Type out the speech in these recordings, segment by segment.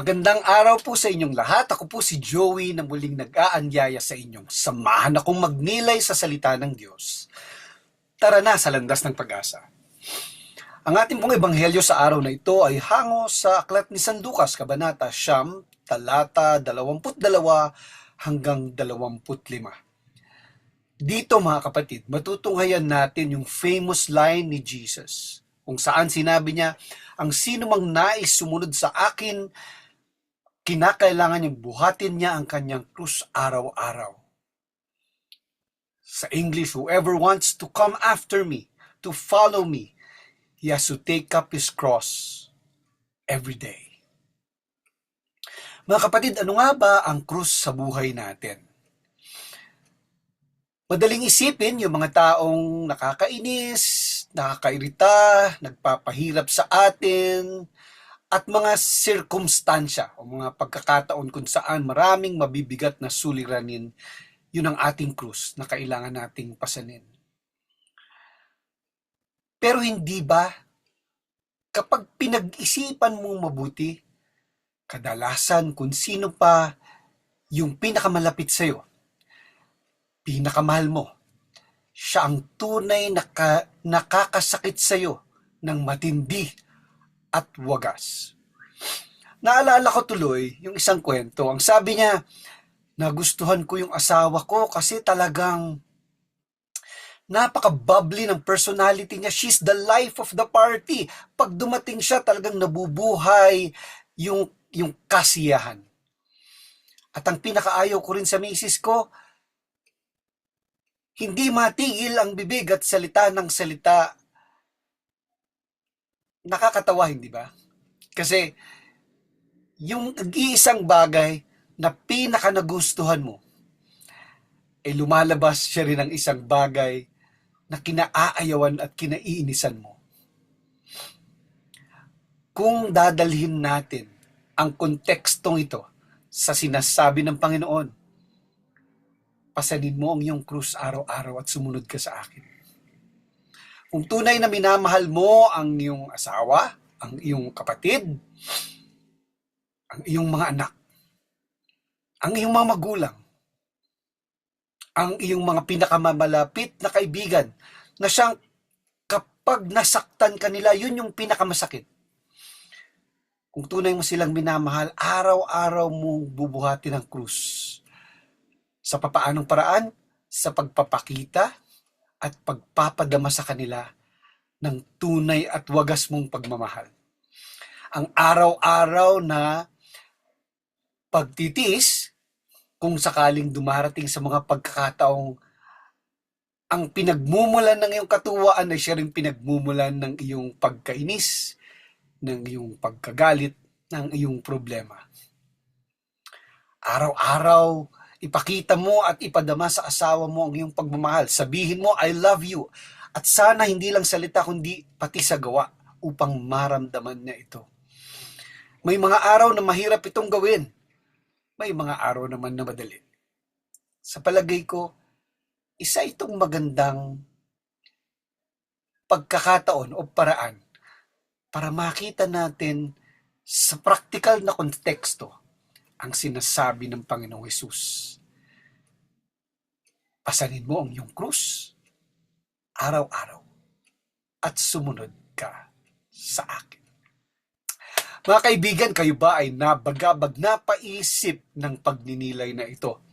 Magandang araw po sa inyong lahat. Ako po si Joey na muling nag-aanyaya sa inyong samahan akong magnilay sa salita ng Diyos. Tara na sa landas ng pag-asa. Ang ating pong ebanghelyo sa araw na ito ay hango sa aklat ni San Lucas, Kabanata Siyam, talata 22 hanggang 25. Dito mga kapatid, matutunghayan natin yung famous line ni Jesus kung saan sinabi niya, ang sino mang nais sumunod sa akin, kinakailangan niyang buhatin niya ang kanyang krus araw-araw. Sa English, whoever wants to come after me, to follow me, he has to take up his cross every day. Mga kapatid, ano nga ba ang krus sa buhay natin? Madaling isipin yung mga taong nakakainis, nakakairita, nagpapahirap sa atin, at mga sirkumstansya o mga pagkakataon kung saan maraming mabibigat na suliranin, yun ang ating krus na kailangan nating pasanin. Pero hindi ba kapag pinag-isipan mong mabuti, kadalasan kung sino pa yung pinakamalapit sa'yo, pinakamahal mo, siya ang tunay na ka- nakakasakit sa'yo ng matindi at wagas. Naalala ko tuloy yung isang kwento. Ang sabi niya, nagustuhan ko yung asawa ko kasi talagang napaka-bubbly ng personality niya. She's the life of the party. Pag dumating siya, talagang nabubuhay yung, yung kasiyahan. At ang pinakaayaw ko rin sa misis ko, hindi matigil ang bibig at salita ng salita. Nakakatawa, hindi ba? Kasi yung iisang bagay na pinaka nagustuhan mo, eh lumalabas siya rin ng isang bagay na kinaayawan at kinaiinisan mo. Kung dadalhin natin ang kontekstong ito sa sinasabi ng Panginoon, pasanin mo ang iyong krus araw-araw at sumunod ka sa akin. Kung tunay na minamahal mo ang iyong asawa, ang iyong kapatid, ang iyong mga anak, ang iyong mga magulang, ang iyong mga pinakamamalapit na kaibigan, na siyang kapag nasaktan ka nila, yun yung pinakamasakit. Kung tunay mo silang minamahal, araw-araw mong bubuhatin ang krus. Sa papaanong paraan? Sa pagpapakita at pagpapadama sa kanila ng tunay at wagas mong pagmamahal. Ang araw-araw na pagtitiis, kung sakaling dumarating sa mga pagkakataong ang pinagmumulan ng iyong katuwaan ay siya rin pinagmumulan ng iyong pagkainis, ng iyong pagkagalit, ng iyong problema. Araw-araw, ipakita mo at ipadama sa asawa mo ang iyong pagmamahal. Sabihin mo, I love you. At sana hindi lang salita, kundi pati sa gawa upang maramdaman niya ito. May mga araw na mahirap itong gawin. May mga araw naman na madali. Sa palagay ko, isa itong magandang pagkakataon o paraan para makita natin sa praktikal na konteksto ang sinasabi ng Panginoong Hesus. Pasanin mo ang iyong krus araw-araw at sumunod ka sa akin. Mga kaibigan, kayo ba ay nabagabag napaisip ng pagninilay na ito?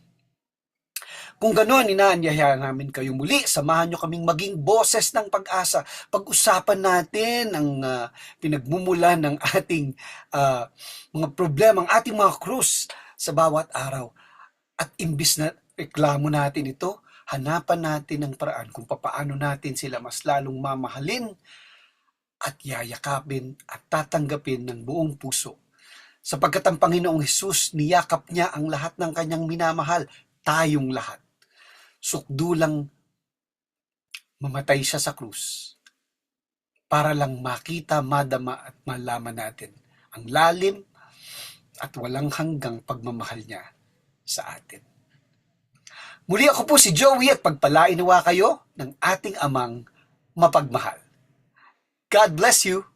Kung gano'n, inaanyayahan namin kayo muli. Samahan nyo kaming maging boses ng pag-asa. Pag-usapan natin ang ah, pinagmumulan ng ating ah, mga problema, ang ating mga krus sa bawat araw. At imbis na reklamo natin ito, hanapan natin ang paraan kung papaano natin sila mas lalong mamahalin at yayakapin at tatanggapin ng buong puso. Sapagkat ang Panginoong Hesus, niyakap niya ang lahat ng kanyang minamahal, tayong lahat. Sukdulang mamatay siya sa krus para lang makita, madama at malaman natin ang lalim at walang hanggang pagmamahal niya sa atin. Muli ako po si Joey at pagpalainawa kayo ng ating amang mapagmahal. God bless you.